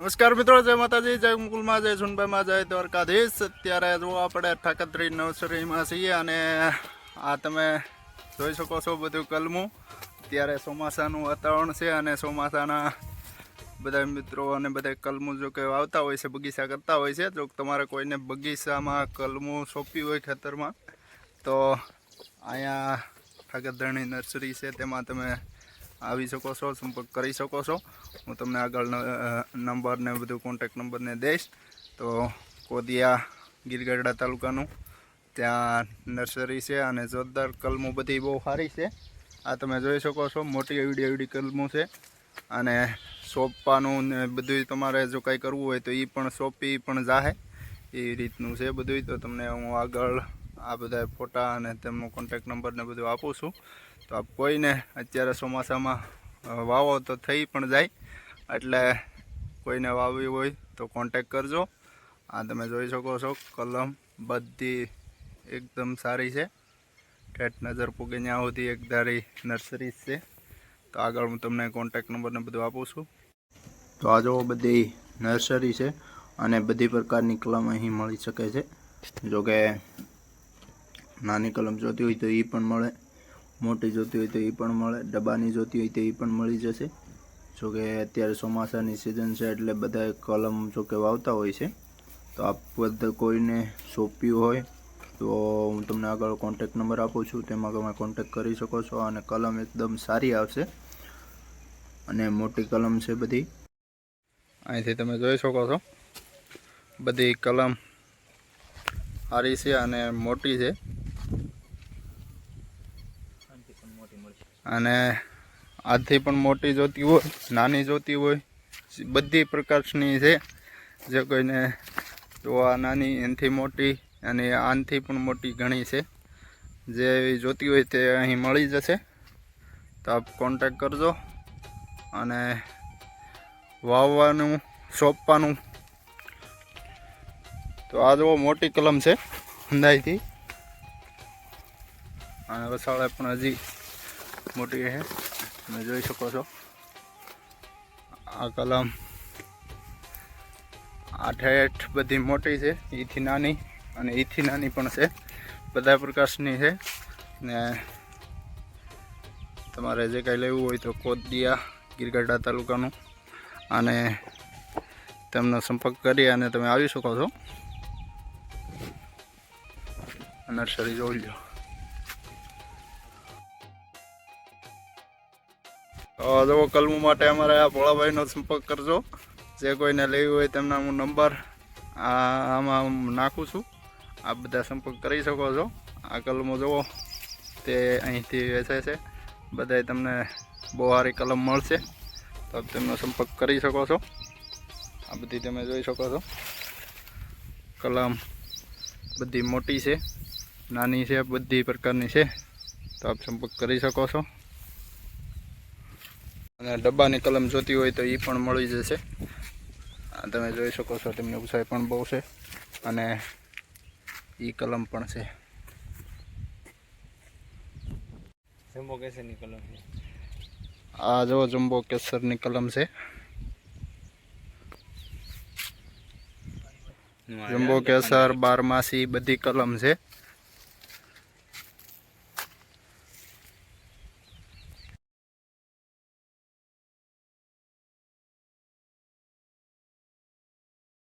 નમસ્કાર મિત્રો, જય માતાજી, જય મુકુલમાં, જય ઝુંડભાઈમાં જય દ્વારકાધીશ. અત્યારે જો આપણે ઠાકત્રી નર્સરીમાં છીએ અને આ તમે જોઈ શકો છો બધું કલમું. અત્યારે ચોમાસાનું વાતાવરણ છે અને ચોમાસાના બધા મિત્રો અને બધા કલમું જો કે આવતા હોય છે, બગીચા કરતા હોય છે. જો તમારે કોઈને બગીચામાં કલમું સોંપ્યું હોય ખેતરમાં, તો અહીંયા ઠાકરધણી નર્સરી છે, તેમાં તમે આવી શકો છો, સંપર્ક કરી શકો છો. હું તમને આગળ નંબર ને બધું કોન્ટેક નંબરને દઈશ. તો કોદિયા ગીરગઢડા તાલુકાનું. ત્યાં નર્સરી છે અને જોરદાર કલમો બધી બહુ સારી છે. આ તમે જોઈ શકો છો, મોટી એવડી એવડી કલમો છે. અને સોંપવાનું ને બધું તમારે જો કંઈ કરવું હોય તો એ પણ સોંપી પણ જાહે. એ રીતનું છે બધું તો તમને હું આગળ આ બધા ફોટા અને તેમનો કોન્ટેક નંબર ને બધું આપું છું. તો આપ કોઈને અત્યારે ચોમાસામાં વાવો તો થઈ પણ જાય. એટલે કોઈને વાવવી હોય તો કોન્ટેક કરજો. આ તમે જોઈ શકો છો, કલમ બધી એકદમ સારી છે. ઠેઠ નજર પૂગે ત્યાં સુધી એક ધારી નર્સરી છે. તો આગળ હું તમને કોન્ટેક નંબરને બધું આપું છું. તો આ જોવો બધી નર્સરી છે અને બધી પ્રકારની કલમ અહીં મળી શકે છે. જોકે નાની કલમ જોતી હોય તો એ પણ મળે. મોટી જોતી હોય તો એ પણ મળે, ડબ્બાની જોતી હોય તો એ પણ મળી જશે. જો કે અત્યારે ચોમાસાની સિઝન છે એટલે બધા કલમ જો કે વાવતા હોય છે. તો આપ બધા કોઈને સોંપ્યું હોય તો હું તમને આગળ કોન્ટેક નંબર આપું છું, તેમાં તમે કોન્ટેક કરી શકો છો અને કલમ એકદમ સારી આવશે. અને મોટી કલમ છે બધી. અહીંથી તમે જોઈ શકો છો. બધી કલમ સારી છે અને મોટી છે. અને આથી પણ મોટી જોતી હોય, નાની જોતી હોય, બધી પ્રકારની છે. જે કોઈને જોવા નાની, એનાથી મોટી અને આનથી પણ મોટી ઘણી છે. જે જોતી હોય તે અહીં મળી જશે. તો આપ કોન્ટેક કરજો અને વાવવાનું, સોંપવાનું. તો આ જો મોટી કલમ છે, અંદાજથી. અને વસાળે પણ હજી મોટી છે તમે જોઈ શકો છો. આ કલમ આઠ બધી મોટી છે. એથી નાની અને એથી નાની પણ છે. બધા પ્રકાશની છે. ને તમારે જે કાંઈ લેવું હોય તો કોદિયા ગીરગઢડા તાલુકાનું અને તેમનો સંપર્ક કરી અને તમે આવી શકો છો. નર્સરી જોઈ લો. જો કલમું માટે અમારે આ ભોળાભાઈનો સંપર્ક કરજો. જે કોઈને લેવી હોય તેમના હું નંબર આ આમાં નાખું છું. આપ બધા સંપર્ક કરી શકો છો. આ કલમો જુઓ, તે અહીંથી વેચાય છે. બધાય તમને બહુ સારી કલમ મળશે. તો તેમનો સંપર્ક કરી શકો છો. આ બધી તમે જોઈ શકો છો. કલમ બધી મોટી છે, નાની છે, બધી પ્રકારની છે. તો આપ સંપર્ક કરી શકો છો. અને ડબ્બાની કલમ જોતી હોય તો એ પણ મળી જશે. તમે જોઈ શકો છો તેમની ઊંચાઈ પણ બહુ છે અને એ કલમ પણ છે. જમ્બો કેસરની કલમ છે. આ જો જમ્બો કેસરની કલમ છે. જમ્બો કેસર બારમાસી બધી કલમ છે.